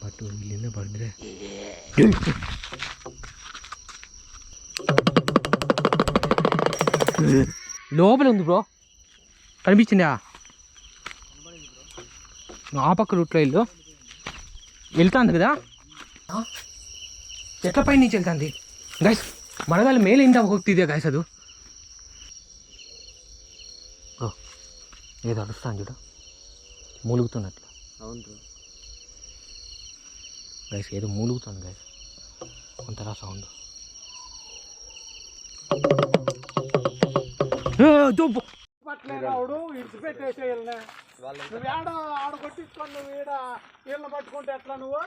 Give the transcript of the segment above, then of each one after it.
பட்டு இங்கேருந்து படுத்துறேன் లోపల ఉంది బ్రో. కనిపించిందా? ఆ పక్క రూట్లో ఇల్లు. వెళ్తాంది కదా? ఎట్ల పైన నుంచి వెళ్తాంది? గైస్ మడగాలి మేలు ఏంటా ఇదే గైస్ అది? ఏదో అడుస్తాను చూడు. మూలుగుతున్నట్లు. అవును గైస్ ఏదో మూలుగుతుంది గైస్ కొంతరా సౌండ్ పట్టలేనావుడు ఇడిచిపెట్టేసేయాలనే నువ్వు ఏడ ఆడ కొట్టించుకొని నువ్వు ఈడ? వీళ్ళని పట్టుకుంటే ఎట్లా నువ్వు?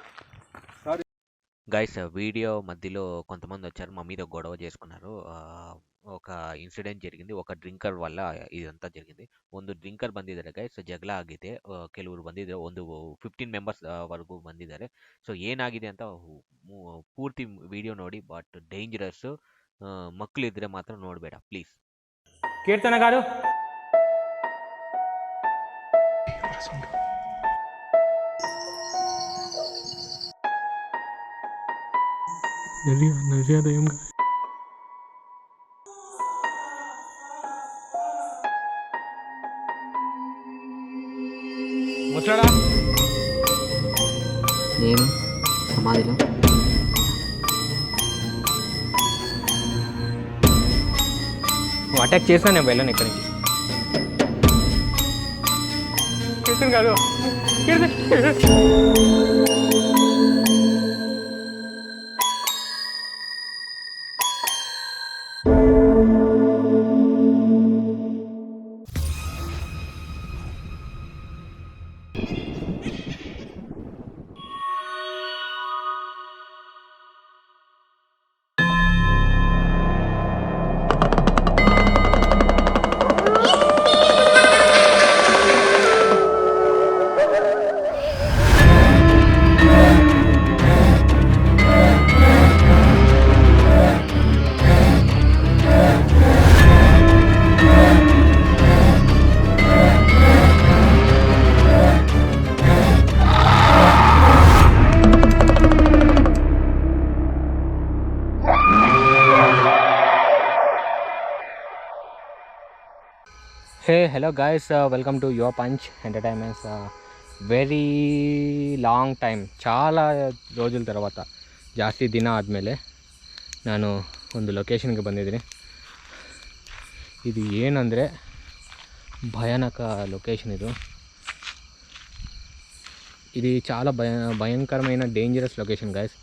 గైస్ వీడియో మధ్యలో కొంతమంది వచ్చారు మా మీద గొడవ చేసుకున్నారు. ఒక ఇన్సిడెంట్ జరిగింది. ఒక డ్రింకర్ వల్ల ఇదంతా జరిగింది. ಒಂದು ಡ್ರಿಂಕರ್ ಬಂದಿದ್ದಾರೆ ಗೈಸ್ ಜಗಳ ಆಗಿದೆ ಕೆಲವರು ಬಂದಿದ್ದಾರೆ ಒಂದು ಫಿಫ್ಟೀನ್ ಮೆಂಬರ್ಸ್ ವರೆಗೂ ಬಂದಿದ್ದಾರೆ ಸೊ ಏನಾಗಿದೆ ಅಂತ ಪೂರ್ತಿ ವಿಡಿಯೋ ನೋಡಿ ಬಟ್ ಡೇಂಜರಸ್ ಮಕ್ಕಳಿದ್ರೆ ಮಾತ್ರ ನೋಡಬೇಡ ಪ್ಲೀಸ್ ಕೀರ್ತನಗಾರು ನದಿ ನದಿಯಾದ ముసలాడా నేను సమాధిలో. నువ్వు అటాక్ చేసినా నేను వెళ్ళను ఇక్కడి నుంచి. కీర్తన గారు Keerthana hey hello guys welcome to your punch entertainments very long time చాలా రోజుల తర్వాత ಜಾಸ್ತಿ ದಿನ ಆದಮೇಲೆ ನಾನು ಒಂದು ಲೊಕೇಶನ್ಗೆ ಬಂದಿದ್ದೀನಿ ಇದು ಏನಂದರೆ ಭಯಾನಕ లొకేషన్ ಇದು ఇది చాలా భయ భయంకరమైన డేంజరస్ లొకేషన్ గాయస్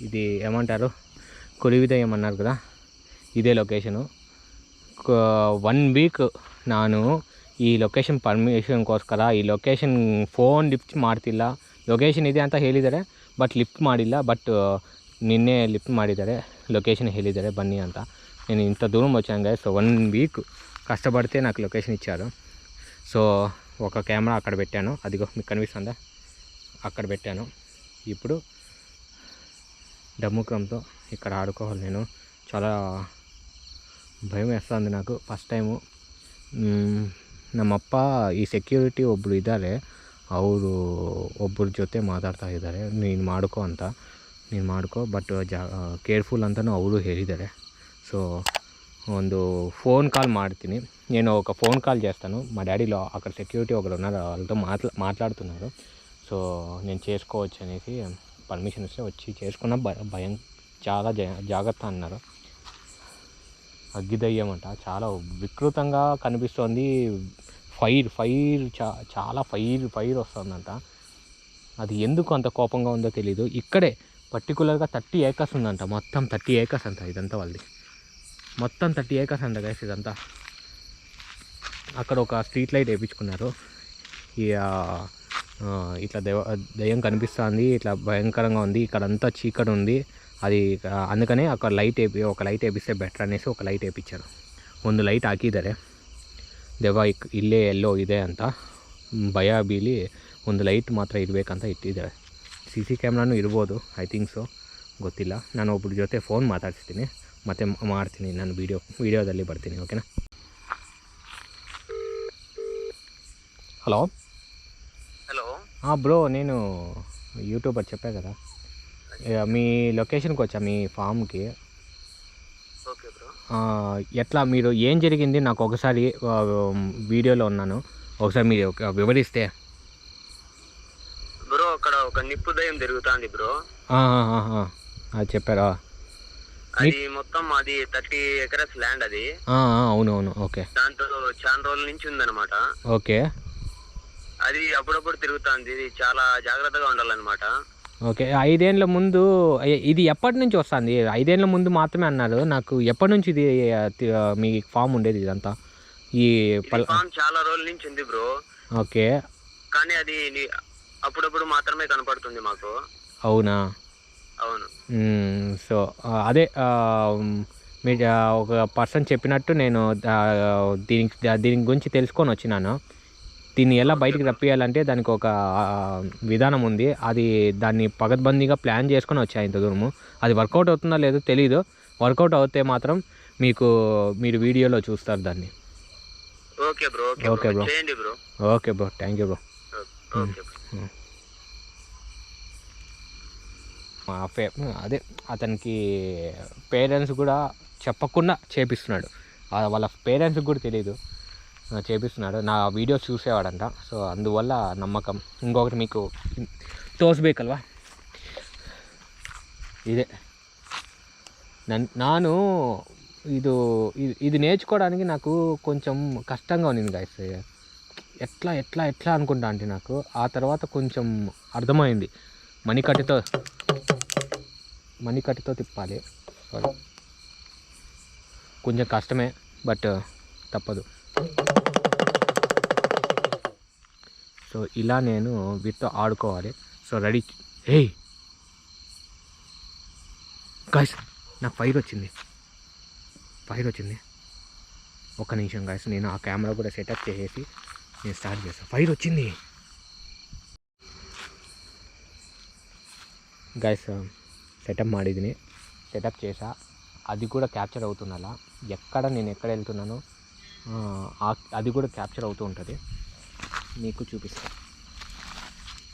ఇది ఏమంటారు కొలివిదయం అన్నారు కదా ఇదే లొకేషను ಒನ್ ವೀಕ್ ನಾನು ಈ ಲೊಕೇಶನ್ ಪರ್ಮಿಷನ್ಗೋಸ್ಕರ ಈ ಲೊಕೇಶನ್ ಫೋನ್ ಲಿಫ್ಟ್ ಮಾಡ್ತಿಲ್ಲ ಲೊಕೇಶನ್ ಇದೆ ಅಂತ ಹೇಳಿದ್ದಾರೆ ಬಟ್ ಲಿಫ್ಟ್ ಮಾಡಿಲ್ಲ ಬಟ್ ನಿನ್ನೆ ಲಿಫ್ಟ್ ಮಾಡಿದ್ದಾರೆ లొకేషన్ ಹೇಳಿದ್ದಾರೆ బన్నీ అంత నేను ఇంత దూరం వచ్చాను గైస్ సో వన్ వీక్ కష్టపడితే నాకు లొకేషన్ ఇచ్చారు సో ఒక కెమెరా అక్కడ పెట్టాను అదిగో మీకు కనిపిస్తుందా అక్కడ పెట్టాను ఇప్పుడు డమ్ముకంతో ఇక్కడ ఆడుకోవాలి నేను చాలా ಭಯ వేస్తుంది నాకు ಫಸ್ಟ್ ಟೈಮು ನಮ್ಮಪ್ಪ ಈ ಸೆಕ್ಯೂರಿಟಿ ಒಬ್ಬರು ಇದ್ದಾರೆ ಅವರು ಒಬ್ಬರ ಜೊತೆ ಮಾತಾಡ್ತಾ ಇದ್ದಾರೆ ನೀನು ಮಾಡ್ಕೊ ಅಂತ ನೀನು ಮಾಡ್ಕೊ ಬಟ್ ಜಾ ಕೇರ್ಫುಲ್ ಅಂತಲೂ ಅವರು ಹೇಳಿದ್ದಾರೆ సో ಒಂದು ఫోన్ కాల్ మాడుతుంది నేను ఒక ఫోన్ కాల్ చేస్తాను మా డాడీలో అక్కడ సెక్యూరిటీ ఒకరు ఉన్నారు వాళ్ళతో మాట్లా మాట్లాడుతున్నారు సో నేను చేసుకోవచ్చు అనేసి పర్మిషన్ ఇస్తే వచ్చి చేసుకున్న భ- భయం చాలా జా- జాగ్రత్త అన్నారు అగ్గిదయ్యం అంట చాలా వికృతంగా కనిపిస్తోంది. ఫైర్ ఫైర్ చా చాలా ఫైర్ ఫైర్ వస్తుందంట. అది ఎందుకు అంత కోపంగా ఉందో తెలీదు. ఇక్కడే పర్టికులర్గా థర్టీ ఏకర్స్ ఉందంట. మొత్తం థర్టీ ఏకర్స్ అంట ఇదంతా వాళ్ళది. మొత్తం థర్టీ ఏకర్స్ అంట గైస్ ఇదంతా. అక్కడ ఒక స్ట్రీట్ లైట్ వేయించుకున్నారు ఇట్లా దెవ దెయ్యం కనిపిస్తుంది. ఇట్లా భయంకరంగా ఉంది. ఇక్కడంతా చీకటి ఉంది. అది అందుకనే ఒక లైట్ వేపి ఒక లైట్ వేపిస్తే బెటర్ అనేసి ఒక లైట్ వేపించారు ಒಂದು ಲೈಟ್ ಹಾಕಿದ್ದಾರೆ ದೆವ್ವ ಇಲ್ಲೇ ಎಲ್ಲೋ ಇದೆ ಅಂತ ಭಯ ಬೀಲಿ ಒಂದು ಲೈಟ್ ಮಾತ್ರ ಇರಬೇಕಂತ ಇಟ್ಟಿದ್ದಾರೆ ಸಿ ಸಿ ಕ್ಯಾಮ್ರಾನು ಇರ್ಬೋದು ಐ ಥಿಂಕ್ ಸೊ ಗೊತ್ತಿಲ್ಲ ನಾನು ಒಬ್ಬರ ಜೊತೆ ಫೋನ್ ಮಾತಾಡ್ತೀನಿ ಮತ್ತು ಮಾಡ್ತೀನಿ ನಾನು ವೀಡಿಯೋ ವೀಡಿಯೋದಲ್ಲಿ ಬರ್ತೀನಿ ಓಕೆನಾ ಹಲೋ హలో. ಬ್ರೋ నేను ಯೂಟ್ಯೂಬರ್ చెప్పా కదా. మీ లొకేషన్కి వచ్చా మీ ఫామ్కి. Okay bro. ఆ, ఎట్లా మీరు ఏం జరిగింది? నాకు ఒకసారి వీడియోలో ఉన్నాను. ఒకసారి మీరు వివరిస్తే. బ్రో అక్కడ ఒక నిప్పు దయ్యం తిరుగుతుంది బ్రో. చెప్పారా? అది మొత్తం అది థర్టీ ఎకరస్ ల్యాండ్ అది. ఆ, ఆ, అవును అవును ఓకే. దాంతో చాలా రోజుల నుంచి ఉందన్నమాట. ఓకే. అది అప్పుడప్పుడు తిరుగుతుంది. ఇది చాలా జాగ్రత్తగా ఉండాలన్నమాట. ఓకే ఐదేళ్ళ ముందు ఇది ఎప్పటి నుంచి వస్తుంది? ఐదేళ్ళ ముందు మాత్రమే అన్నారు. నాకు ఎప్పటి నుంచి ఇది మీ ఫామ్ ఉండేది ఇదంతా? ఈ పల్ ఫామ్ చాలా రోజుల నుంచి ఉంది బ్రో. ఓకే. కానీ అది అప్పుడప్పుడు మాత్రమే కనపడుతుంది మాకు. అవునా? అవును. సో అదే మ్, ఒక పర్సన్ చెప్పినట్టు నేను దీనికి దీని గురించి తెలుసుకొని వచ్చినాను. దీన్ని ఎలా బయటికి రప్పియాలంటే దానికి ఒక విధానం ఉంది. అది దాన్ని పగడ్బందీగా ప్లాన్ చేసుకొని వచ్చా ఇంత దూరము. అది వర్కౌట్ అవుతుందో లేదో తెలీదు. వర్కౌట్ అవుతే మాత్రం మీకు మీరు వీడియోలో చూస్తారు దాన్ని. Okay bro okay bro. Okay bro thank you bro. అదే అతనికి పేరెంట్స్ కూడా చెప్పకుండా చేపిస్తున్నాడు. వాళ్ళ పేరెంట్స్కి కూడా తెలియదు చేపిస్తున్నాడు. నా వీడియోస్ చూసేవాడంట. సో అందువల్ల నమ్మకం. ఇంకొకటి మీకు తోసిపోయికల్వా ఇదే. నాను ఇది ఇది నేర్చుకోవడానికి నాకు కొంచెం కష్టంగా ఉన్నింది గాయస్. ఎట్లా ఎట్లా ఎట్లా అనుకుంటా అంటే నాకు ఆ తర్వాత కొంచెం అర్థమైంది. మణికట్టితో మణికట్టితో తిప్పాలి. కొంచెం కష్టమే బట్ తప్పదు. సో ఇలా నేను వీటితో ఆడుకోవాలి. So ready. ఏ గాయస్ నాకు ఫైర్ వచ్చింది. ఫైర్ వచ్చింది. ఒక నిమిషం గాయస్ నేను ఆ కెమెరా కూడా సెటప్ చేసేసి నేను స్టార్ట్ చేస్తాను ఫైర్ వచ్చింది. గాయస్ సెటప్ um, మాడిదిని. సెటప్ చేసా. అది కూడా క్యాప్చర్ అవుతున్నలా ఎక్కడ నేను ఎక్కడ వెళ్తున్నానో అది కూడా క్యాప్చర్ అవుతూ ఉంటుంది మీకు చూపిస్తా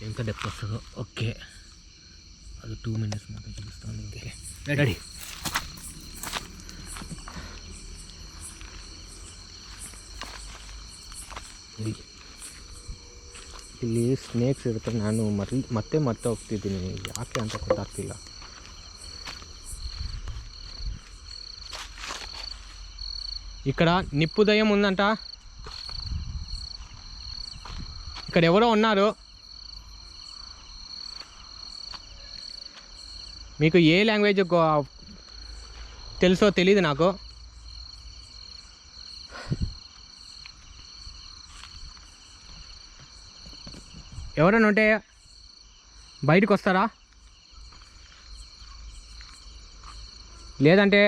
ఎంత డెప్త్ వస్తుందో ఓకే అది టూ మినిట్స్ మాత్రం చూపిస్తాను ఓకే రెడీ ಇಲ್ಲಿ ಸ್ನೇಕ್ಸ್ ಇರುತ್ತೆ ನಾನು ಮರ್ಲಿ ಮತ್ತೆ ಮತ್ತೆ ಹೋಗ್ತಿದ್ದೀನಿ ಯಾಕೆ ಅಂತ ಗೊತ್ತಾಗ್ತಿಲ್ಲ ఇక్కడ నిప్పుదయం ఉందంట. ఇక్కడ ఎవరో ఉన్నారు. మీకు ఏ లాంగ్వేజ్ తెలుసో తెలియదు నాకు. ఎవరైనా ఉంటే బయటకు వస్తారా లేదంటే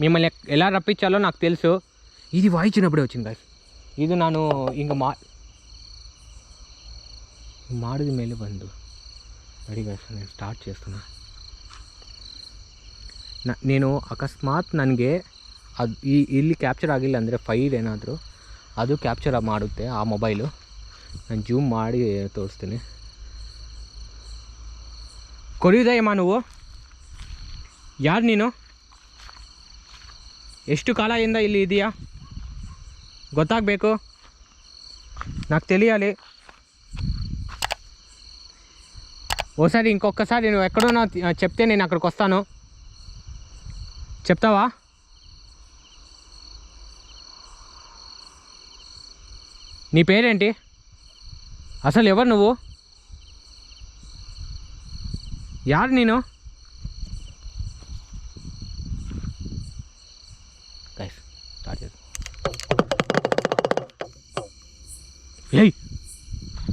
మిమ్మల్ని ఎక్- ఎలా రప్పించాలో నాకు తెలుసు ఇది వాయించినప్పుడే వచ్చింది guys. ఇది ನಾನು ಹಿಂಗೆ ಮಾ ಮಾಡಿದ ಮೇಲೆ ಬಂದು రెడీ guys నేను ಸ್ಟಾರ್ಟ್ చేస్తున్నా ನ నేను ಅಕಸ್ಮಾತ್ ನನಗೆ ಅದು ಈ ಇಲ್ಲಿ ಕ್ಯಾಪ್ಚರ್ ಆಗಿಲ್ಲ ಅಂದರೆ ಫೈಲ್ ಏನಾದರೂ ಅದು ಕ್ಯಾಪ್ಚರ್ ಮಾಡುತ್ತೆ ಆ ಮೊಬೈಲು ನಾನು ಜೂಮ್ ಮಾಡಿ ತೋರಿಸ್ತೀನಿ ಕೊರಿಯುದಯ್ಯಮ್ಮ నువ్వు ಯಾರು ನೀನು ಎಷ್ಟು ಕಾಲದಿಂದ ಇಲ್ಲಿ ಇದೆಯಾ ಗೊತ್ತಾಗಬೇಕು నాకు తెలియాలి ఓసారి ఇంకొకసారి నువ్వు ఎక్కడున్నా చెప్తే నేను అక్కడికి వస్తాను చెప్తావా నీ పేరేంటి అసలు ఎవరు నువ్వు యారు నేను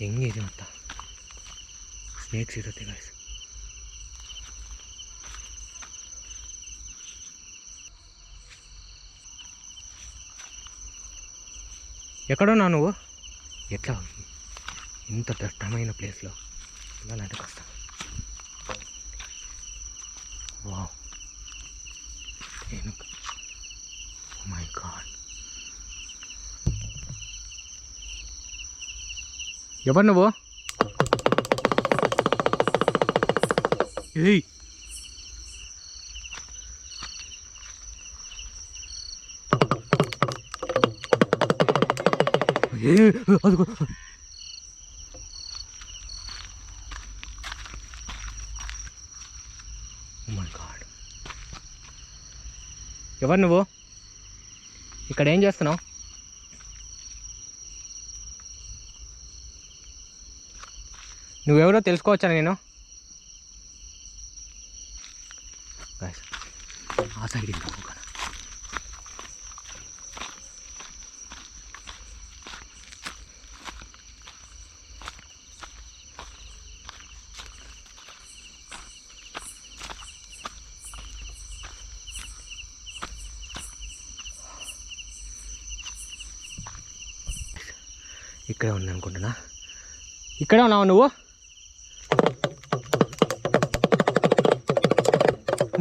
ಹೆಂಗಿದೆ ಅಂತ ಸ್ನೇಕ್ಸ್ ಇರುತ್ತೆ ಗಾಯ್ಸ್ ఎక్కడున్నా నువ్వు ఎట్లా ఇంత దట్టమైన ప్లేస్లో వెళ్ళాలంటే కష్టం ఎవరు నువ్వు? ఏయ్. అదిగో. గాడ్ ఎవరు నువ్వు? ఇక్కడ ఏం చేస్తున్నావు? నువ్వెవరో తెలుసుకోవచ్చా నేను? ఆ సైడ్. ఇక్కడే ఉంది అనుకుంటున్నా ఇక్కడే ఉన్నావు నువ్వు?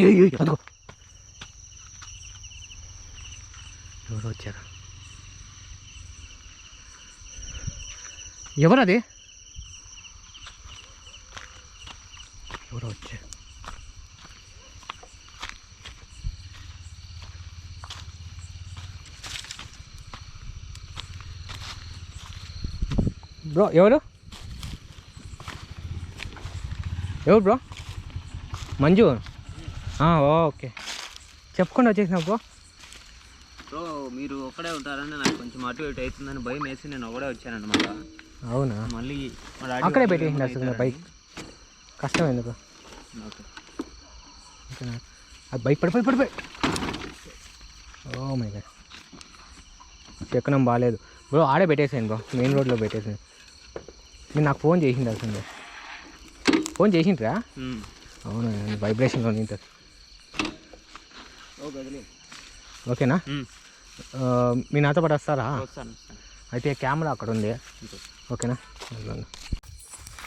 ఏయ్, ఏయ్, అదిగో ఎవరు వచ్చారు ఎవరు అది ఎవరు వచ్చారు బ్రో ఎవరు ఎవరు బ్రో మంజు ఆ, ఓకే. చెప్పకుండా వచ్చేసినావు బ్రో బ్రో మీరు ఒక్కడే ఉంటారని నాకు కొంచెం అటు ఇటు అవుతుందని భయం వేసి నేను ఒకడే వచ్చానన్నమాట. అవునా? మళ్ళీ అక్కడే వాళ్ళు పెట్టి ఏమైనా నడుస్తుంది అవుతారని. బైక్. కష్టం ఎందుకు అది బైక్ పడి పడి పడిపోయి ఓ మై గాడ్. ఎక్కడం బాగాలేదు బ్రో ఆడే పెట్టేసాను బ్రో మెయిన్ రోడ్లో పెట్టేసాను నేను నాకు ఫోన్ చేసింది అసలు. ఫోన్ చేసిండ్రా. అవునా వైబ్రేషన్లో గదిలే. ఓకేనా? మీ నాతో పాటు వస్తారా? అయితే కెమెరా అక్కడ ఉంది. ఓకే. ఓకేనా.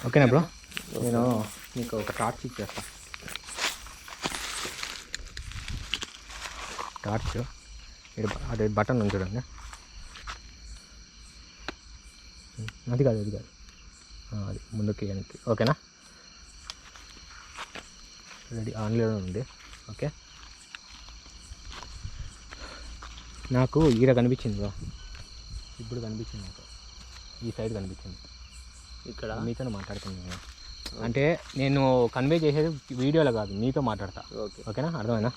ఓకేనా బ్రో? నేను నీకు ఒక టార్చ్ ఇచ్చేస్తా. టార్చ్? అదే బటన్ ఉంది చూడండి. అది కాదు అది కాదు. అది ముందుకి వెనక్కి. ఓకేనా? రెడీ ఆన్లో ఉంది. ఓకే. నాకు ఈడ కనిపించింది బ్రో. ఇప్పుడు కనిపించింది నాకు. ఈ సైడ్ కనిపించింది. ఇక్కడ? మీతో మాట్లాడుతున్నాను అంటే నేను కన్వే చేసేది వీడియోలో కాదు మీతో మాట్లాడతా. ఓకే. ఓకేనా? అర్థమైనా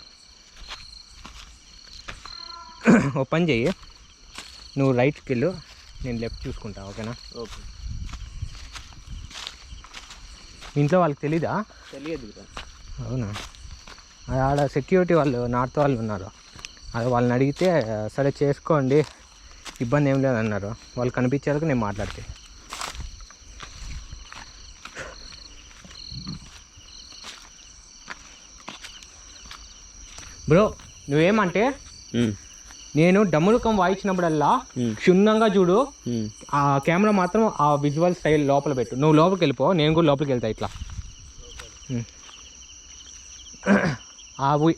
ఓ పని చెయ్యి నువ్వు రైట్కి వెళ్ళు. నేను లెఫ్ట్ చూసుకుంటా ఓకేనా? ఓకే. ఇంట్లో వాళ్ళకి తెలీదా? తెలియదు అవునా? ఆడ సెక్యూరిటీ వాళ్ళు నార్త్ వాళ్ళు ఉన్నారు అది వాళ్ళని అడిగితే సరే చేసుకోండి ఇబ్బంది ఏం లేదన్నారు. వాళ్ళు కనిపించేందుకు నేను మాట్లాడితే. బ్రో నువ్వేమంటే నేను డమ్ములకం వాయించినప్పుడల్లా క్షుణ్ణంగా చూడు ఆ కెమెరా మాత్రం ఆ విజువల్ స్టైల్ లోపల పెట్టు. నువ్వు లోపలికి వెళ్ళిపో నేను కూడా లోపలికి వెళ్తా ఇట్లా. ఉమ్. ಆ ವಿ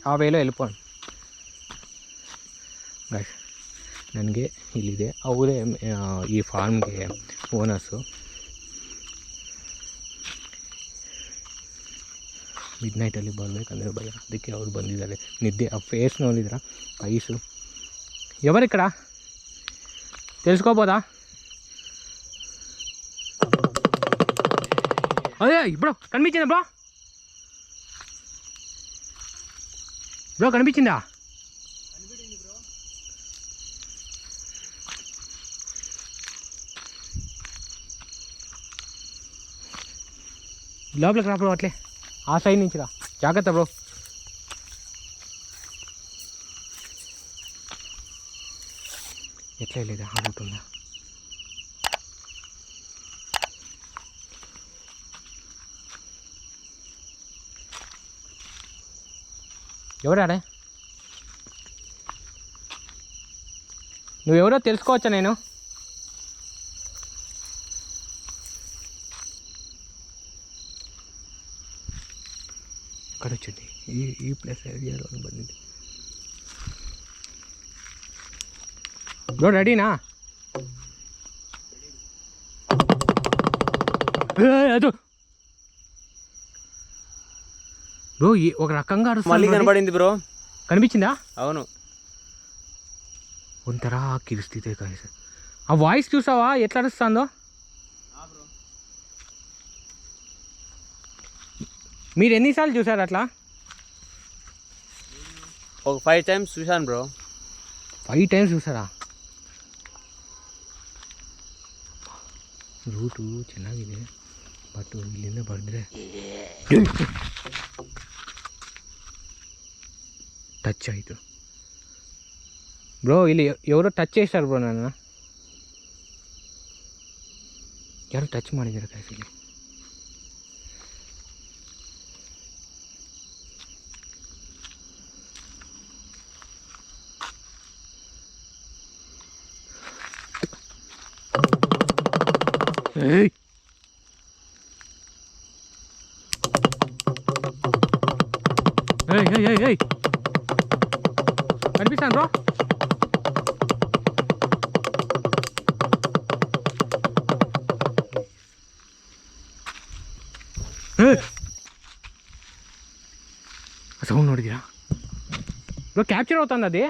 ನನಗೆ ಇಲ್ಲಿದೆ. ಅವರೇ ಈ ಫಾರ್ಮ್ಗೆ ಓನರ್ಸು ಮಿಡ್ ನೈಟಲ್ಲಿ ಬರಬೇಕಂದ್ರೆ ಭಯ. ಅದಕ್ಕೆ ಅವ್ರು ಬಂದಿದ್ದಾರೆ. ನಿದ್ದೆ, ಆ ಫೇಸ್ ನೋಡಿದ್ರ? ಐಸು. ಯಾವರ ಈ ಕಡ? ತಿಳಿಸ್ಕೋಬೋದಾ? ಅದೇ, ಬ್ರೋ ಬ್ರೋ? ಬ್ರೋ ಕಣ್ಮಿಚ್ಚಿಂದ లోపలికి రా అట్లే. ఆ సైడ్ నుంచి రా. జాగ్రత్త బ్రో. ఎట్లా లేదా ఆడుతుందా ఎవరాడే నువ్వెవరో తెలుసుకోవచ్చా నేను? అక్కడ వచ్చింది ఈ ఈ ప్లేస్ ఏరియాలో పడింది బ్రో రెడీనా అదో. బ్రో ఒక రకంగా మళ్ళీ కనబడింది బ్రో. కనిపించిందా? అవును. ఒంతరా కిరిస్తితే కానీ సార్ ఆ వాయిస్ చూసావా? ఎట్లా అరుస్తుందో? మీరు ఎన్నిసార్లు చూసారు అట్లా ఒక ఫైవ్ టైమ్స్ చూశాను బ్రో ఫైవ్ టైమ్స్ చూసారా ರೂಟು ಚೆನ್ನಾಗಿದೆ ಬಟ್ ಇಲ್ಲಿಂದ ಬರೆದ್ರೆ ಟಚ್ ಆಯಿತು ಬ್ರೋ ಇಲ್ಲಿ ఎవరో ಟಚ್ చేశారు ಬ್ರೋ ನನ್ನ ಯಾರು ಟಚ್ ಮಾಡಿದ್ದಾರೆ guys ಇಲ್ಲಿ 에이. 에이, 에이, 에이, 에이. కనిపిస్తాను బ్రో సౌండ్ నోడిదిరా బ్రో క్యాప్చర్ అవుతుంది అది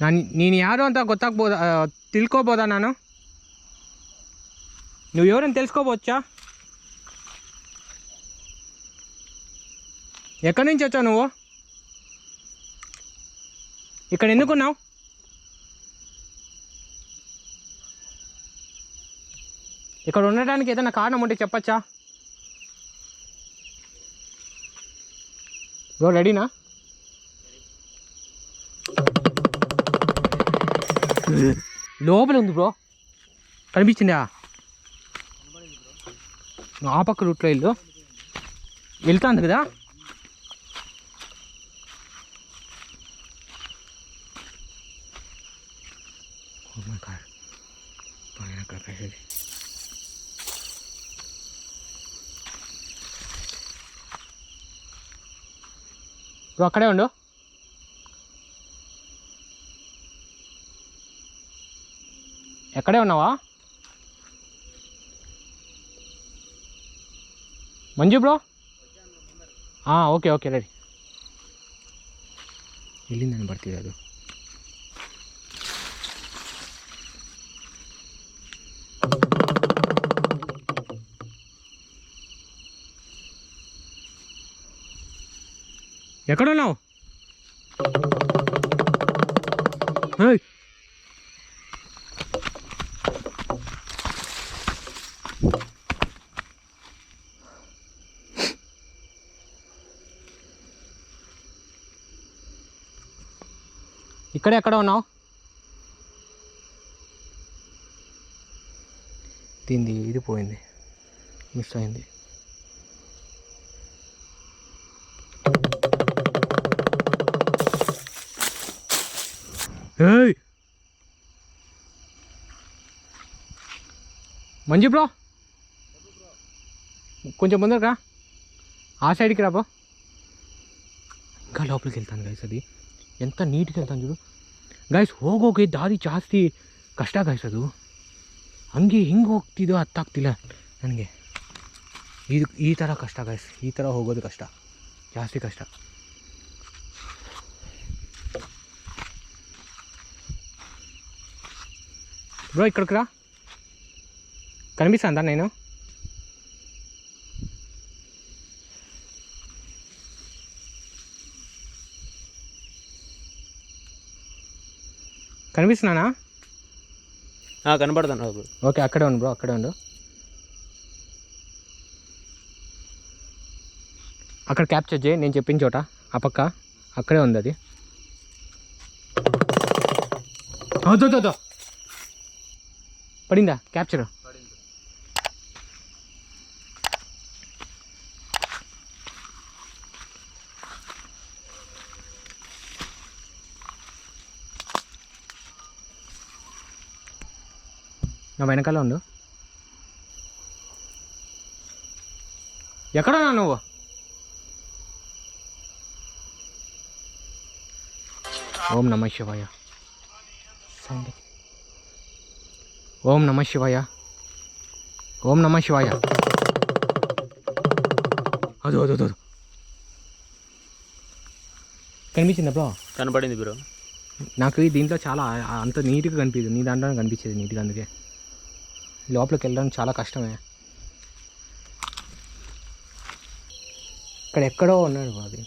ನಾನು ನೀನು ಯಾರು ಅಂತ ಗೊತ್ತಾಗ್ಬೋದಾ ಆ, ತಿಳ್ಕೊಬೋದಾ ನಾನು నువ్వు ఎవరైనా తెలుసుకోవచ్చా ఎక్కడి నుంచి వచ్చావు నువ్వు ఇక్కడ ఎందుకున్నావు ఇక్కడ ఉండడానికి ఏదైనా కారణం ఉంటే చెప్పచ్చా బ్రో రెడీనా లోపల ఉంది బ్రో? కనిపించిందా? నువ్వు ఆ పక్క రూట్లో వెళ్ళు. వెళ్తాంది కదా? Oh బ్రో అక్కడే ఉండు. ఎక్కడే ఉన్నావా? Manju bro? Okay okay ready. వెళ్ళిందని పడుతుంది అది ఎక్కడున్నావు? ఇక్కడ ఎక్కడ ఉన్నావు? దీనిది ఇది పోయింది. మిస్ అయింది. ఏయ్! మంజు బ్రో! కొంచెం ముందరకు రా. ఆ సైడ్కి రాబో ఇంకా లోపలికి వెళ్తాను గైస్ అది. ಎಂಥ ನೀಟ್ ಕೆಲಸ ಅಂಜೋದು ಗಾಯ್ಸ್ ಹೋಗೋಗಿ ದಾರಿ ಜಾಸ್ತಿ ಕಷ್ಟ ಗಾಯ್ಸ್ ಅದು. ಹಂಗೆ ಹಿಂಗೆ ಅರ್ಥ ಅತ್ತಾಗ್ತಿಲ್ಲ ನನಗೆ. ಇದು ಈ ಥರ ಕಷ್ಟ ಗಾಯ್ಸ್ ಈ ಥರ ಹೋಗೋದು ಕಷ್ಟ. ಜಾಸ್ತಿ ಕಷ್ಟ. ಬ್ರೋ బ్రో ఇక్కడ ಅಂದ ನೀನು? కనిపిస్తున్నానా? కనబడతాను ఓకే అక్కడే ఉండు బ్రో అక్కడే ఉండు. అక్కడ క్యాప్చర్ చేయి నేను చెప్పిన చోట ఆ పక్క అక్కడే ఉంది అది. పడిందా క్యాప్చర్? నా వెనకాల ఉండు. ఎక్కడున్నా నువ్వు? ఓం నమ శివాయ. ఓం నమ శివాయ. ఓం నమ శివాయ. అదో అదో అదో కనిపించిందా బ్రో? కనపడింది బ్రో. నాకు దీంట్లో చాలా అంత నీట్గా కనిపించదు. నీ దాంట్లో కనిపించేది నీట్గా అందుకే. లోపలికి వెళ్ళడం చాలా కష్టమే. ఇక్కడ ఎక్కడో ఉన్నాడు అది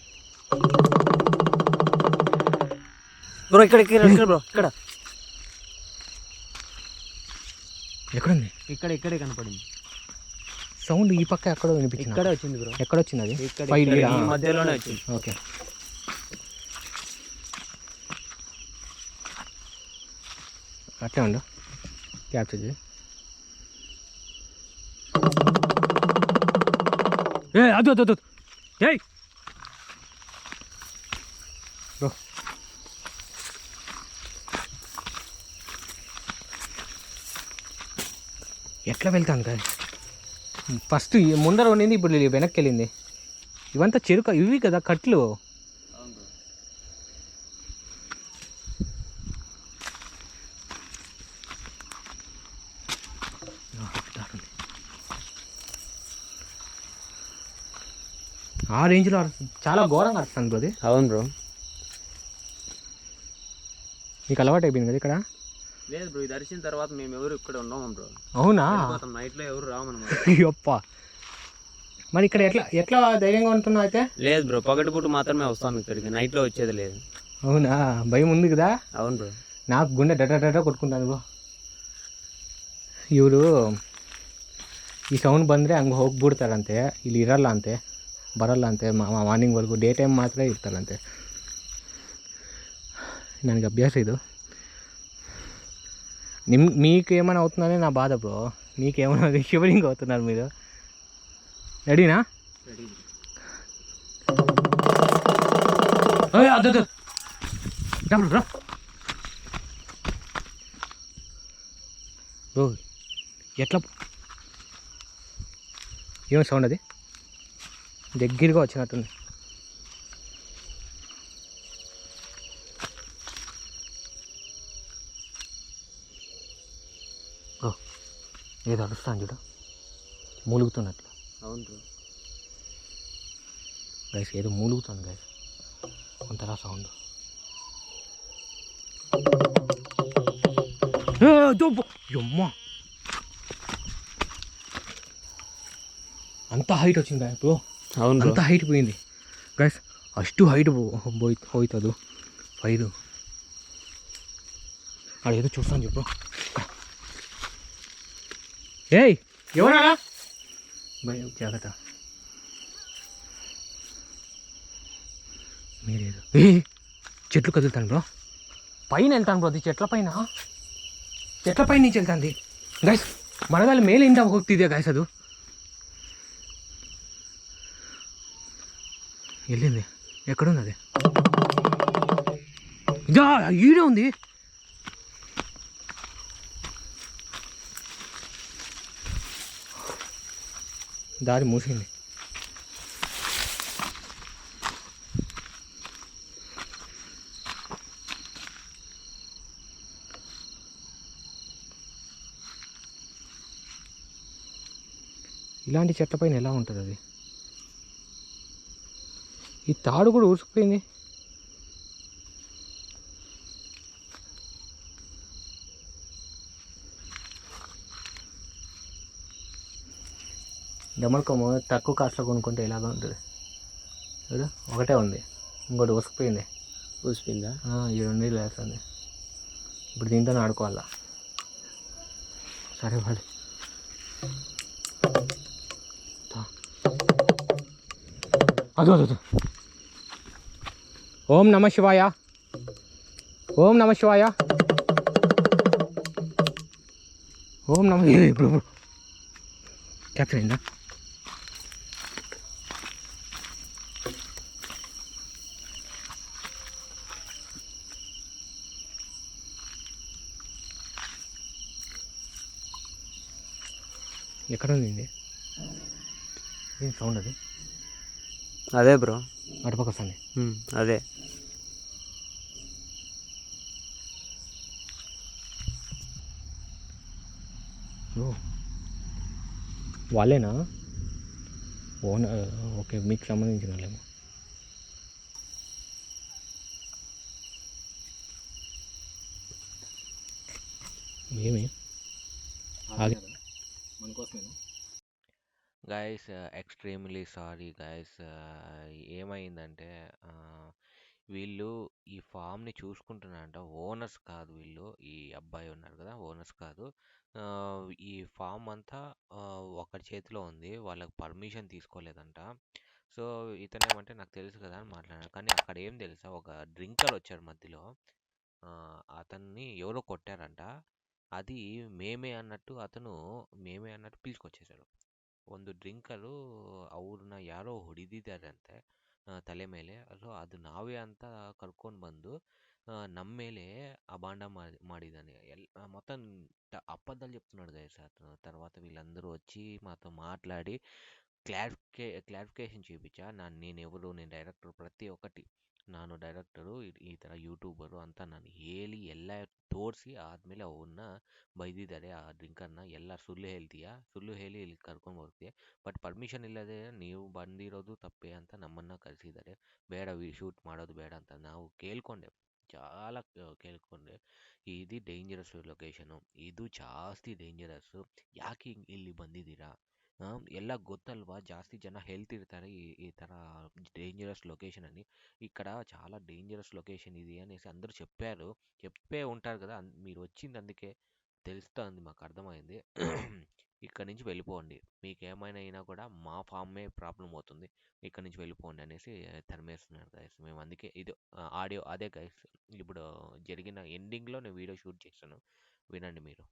బ్రో ఇక్కడ బ్రో ఇక్కడ. ఎక్కడుంది? ఇక్కడ ఇక్కడే కనపడింది. సౌండ్ ఈ పక్క ఎక్కడో వినిపించింది? ఇక్కడే వచ్చింది బ్రో. ఎక్కడ వచ్చింది అది? ఇక్కడ మధ్యలోనే వచ్చింది. ఓకే. అట్లే ఉండు. క్యాప్చర్ చేయి. ఏ అదు అదు అదు ఏయ్. ఎట్లా వెళ్తాను కానీ ఫస్ట్ ముందర ఉండింది ఇప్పుడు వెనక్కి వెళ్ళింది. ఇవంతా చెరుక ఇవి కదా కట్లు ఆ రేంజ్లో అరుస్తుంది. చాలా ఘోరంగా అరుస్తుంది బ్రో అది అవును బ్రో నీకు అలవాటు అయిపోయింది కదా ఇక్కడ లేదు బ్రో ఇది అరిచిన తర్వాత మేము ఎవరు ఇక్కడ ఉన్నాము బ్రో అవునా మొత్తం నైట్ లో ఎవరు రామన్నమాట అప్ప మరి ఇక్కడ ఎట్లా ఎట్లా ధైర్యంగా ఉంటున్నావు అయితే లేదు బ్రో పగటిపూట మాత్రమే వస్తాం ఇక్కడికి నైట్ లో వచ్చేది లేదు అవునా భయం ఉంది కదా అవును బ్రో నాకు గుండె డట డట కొట్టుకుంటాను ಬ್ರೋ ಇವರು ಈ ಸೌಂಡ್ ಬಂದರೆ ಹಂಗೆ ಹೋಗ್ಬಿಡ್ತಾರಂತೆ ಇಲ್ಲಿ ಇರಲ್ಲ ಅಂತೆ ಬರಲ್ಲ ಅಂತೆ ಮಾರ್ನಿಂಗ್ವರೆಗೂ ಡೇ ಟೈಮ್ ಮಾತ್ರ ಇರ್ತಾರಂತೆ ನನಗೆ అభ్యాస ఇది నిమ్ మీకు ఏమైనా అవుతుందనే నా బాధ బ్రో మీకేమైనా షివరింగ్ అవుతున్నారు మీరు రెడీనా రెడీ అదే అదే రా బ్రో ఎట్లా ఏం సౌండ్ అది దగ్గరగా వచ్చినట్టుంది. ఏదో అరుస్తాను చూడు. మూలుగుతున్నట్లు. అవును గైస్ ఏదో మూలుగుతుంది గైస్ అంతలా సౌండ్ అమ్మా అంత హైట్ వచ్చింది బ్రో అవును బ్రో అంత హైట్ పోయింది ಗೈಸ್ ಅಷ್ಟು ಹೈಟ್ పోయి ಹೋಯ್ತದು ಫೈರು ఆడ ఏదో చూస్తాను చెప్పు ఏయ్ ఎవరా భయం జాగ్రత్త మీరేదో ఏ చెట్లు కదులుతాను బ్రో పైన వెళ్తాను బ్రో అది చెట్ల పైన చెట్ల పైన నుంచి వెళ్తాంది ಗೈಸ್ ಮರದಲ್ಲಿ ಮೇಲಿಂದ ಹೋಗ್ತಿದ್ಯಾ ಗೈಸ್ ಅದು వెళ్ళింది. ఎక్కడుంది అది ఈడే ఉంది. దారి మూసింది. ఇలాంటి చెట్ల పైన ఎలా ఉంటుంది అది ఈ తాడు కూడా ఊసుకుపోయింది. డెమల్కము తక్కువ కాస్ట్లో కొనుక్కుంటే ఇలాగ ఉంటుంది. చూడు ఒకటే ఉంది. ఇంకోటి ఉసుకుపోయింది ఊసిపోయిందా? ఈ రెండు నీళ్ళు వేస్తుంది. ఇప్పుడు దీంతో ఆడుకోవాలా? సరే వాడి అదో అదో అదో. ఓం నమ శివాయ. ఓం నమ శివాయ. ఓం నమ ఇప్పుడు అయిందా ఎక్కడ ఉంది ఏం సౌండ్ అది? అదే బ్రో. అటుపక్క వస్తుంది అదే. వాళ్ళేనా? ఓన్ ఓకే మీకు సంబంధించిన వాళ్ళేమో. ఏమి? ఆగి మన కోసమేనా గైస్ ఎక్స్ట్రీమ్లీ సారీ గైస్ ఏమైందంటే వీళ్ళు ఈ ఫామ్ని చూసుకుంటున్నారంట. ఓనర్స్ కాదు వీళ్ళు. ఈ అబ్బాయి ఉన్నారు కదా ఓనర్స్ కాదు. ఈ ఫామ్ అంతా ఒకరి చేతిలో ఉంది. వాళ్ళకి పర్మిషన్ తీసుకోలేదంట. సో ఇతనేమంటే నాకు తెలుసు కదా అని మాట్లాడాను కానీ అక్కడ ఏం తెలుసా? ఒక డ్రింకర్ వచ్చారు మధ్యలో. అతన్ని ఎవరో కొట్టారంట. అది మేమే అన్నట్టు అతను మేమే అన్నట్టు పిలుచుకొచ్చేసాడు. ಒಂದು ಡ್ರಿಂಕರು ಅವ್ರನ್ನ ಯಾರೋ ಹೊಡಿದಿದ್ದಾರಂತೆ ಆ, ತಲೆ ಮೇಲೆ ಸೊ ಅದು ನಾವೇ ಅಂತ ಕರ್ಕೊಂಡು ಬಂದು ఆ, ನಮ್ಮ ಮೇಲೆ అబాండా మాడి మాడిదని ఎల్ ఆ, మొత్తం ట- అబద్ధాలు చెప్తున్నాడు గైస్ అతను తర్వాత వీళ్ళందరూ వచ్చి మాతో మాట్లాడి క్లారిఫికే ಕ್ಲಾರಿಫಿಕೇಶನ್ చేయించా నా నేను ఎవరు నేను ಡೈರೆಕ್ಟರ್ ಪ್ರತಿ ಒಕ್ಕಟಿ ನಾನು ಡೈರೆಕ್ಟರು ಈ ಥರ ಯೂಟ್ಯೂಬರು ಅಂತ ನಾನು ಹೇಳಿ ಎಲ್ಲ ತೋರಿಸಿ ಆದಮೇಲೆ ಅವನ್ನ ಬೈದಿದ್ದಾರೆ ಆ ಡ್ರಿಂಕರನ್ನ ಎಲ್ಲ ಸುಳ್ಳು ಹೇಳ್ತೀಯಾ? ಸುಳ್ಳು ಹೇಳಿ ಇಲ್ಲಿ ಕರ್ಕೊಂಡು ಹೋಗ್ತೀಯ ಬಟ್ ಪರ್ಮಿಷನ್ ಇಲ್ಲದೆ ನೀವು ಬಂದಿರೋದು ತಪ್ಪೇ ಅಂತ ನಮ್ಮನ್ನು ಕರೆಸಿದ್ದಾರೆ. ಬೇಡ ವಿ, ಶೂಟ್ ಮಾಡೋದು ಬೇಡ ಅಂತ ನಾವು ಕೇಳಿಕೊಂಡೆ. ಚಾಲ ಕೇಳಿಕೊಂಡೆ. ಇದು ಡೇಂಜರಸ್ ಲೊಕೇಶನು ಇದು ಜಾಸ್ತಿ ಡೇಂಜರಸ್ಸು ಯಾಕೆ ಇಲ್ಲಿ ಬಂದಿದ್ದೀರಾ? ಎಲ್ಲ ಗೊತ್ತಲ್ವಾ ಜಾಸ್ತಿ ಜನ ಹೇಳ್ತಿರ್ತಾರೆ ఈ ఈ ಥರ డేంజరస్ లొకేషన్ అని ఇక్కడ చాలా డేంజరస్ లొకేషన్ ఇది అనేసి అందరూ చెప్పారు చెప్పే ఉంటారు కదా అన్- మీరు వచ్చింది అందుకే తెలుస్తుంది మాకు అర్థమైంది ఇక్కడ నుంచి వెళ్ళిపోండి మీకు ఏమైనా అయినా కూడా మా ఫామ్మే ప్రాబ్లం అవుతుంది ఇక్కడ నుంచి వెళ్ళిపోండి అనేసి తరిమేస్తున్నారు గైస్ మేము అందుకే ఇది ఆడియో అదే గైస్ ఇప్పుడు జరిగిన ఎండింగ్లో నేను వీడియో షూట్ చేశాను వినండి మీరు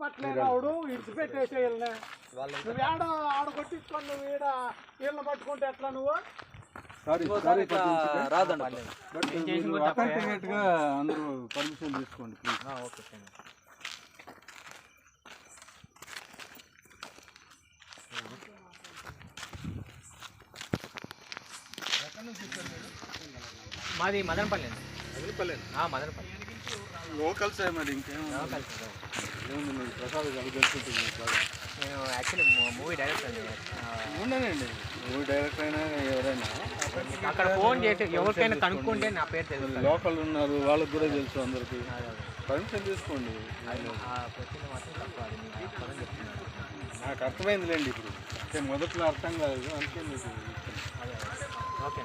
పట్టలేనావుడు ఇడిచిపెట్టేసేయాలనే నువ్వు ఆడ ఆడ కొట్టించుకొని నువ్వు ఈడ వీళ్ళని పట్టుకుంటే ఎట్లా నువ్వు? రాదండి అందరూ పర్మిషన్ తీసుకోండి ప్లీజ్. ఓకే మాది మదనపల్లి అండి. ఆ, మదనపల్లి. లోకల్స్ మరి ఇంకేం నేను యాక్చువల్లీ మూవీ డైరెక్టర్ అండి. ఉండనండి డైరెక్టర్ అయినా ఎవరైనా. అక్కడ ఫోన్ చేసి ఎవరికైనా కనుక్కుంటే నా పేరు తెలుస్తుంది. లోకల్ ఉన్నారు వాళ్ళకి కూడా తెలుసు అందరికి. పర్మిషన్ తీసుకోండి. నాకు అర్థమైందిలేండి ఇప్పుడు. మొదట్లో అర్థం కాదు అందుకే మీకు ఓకే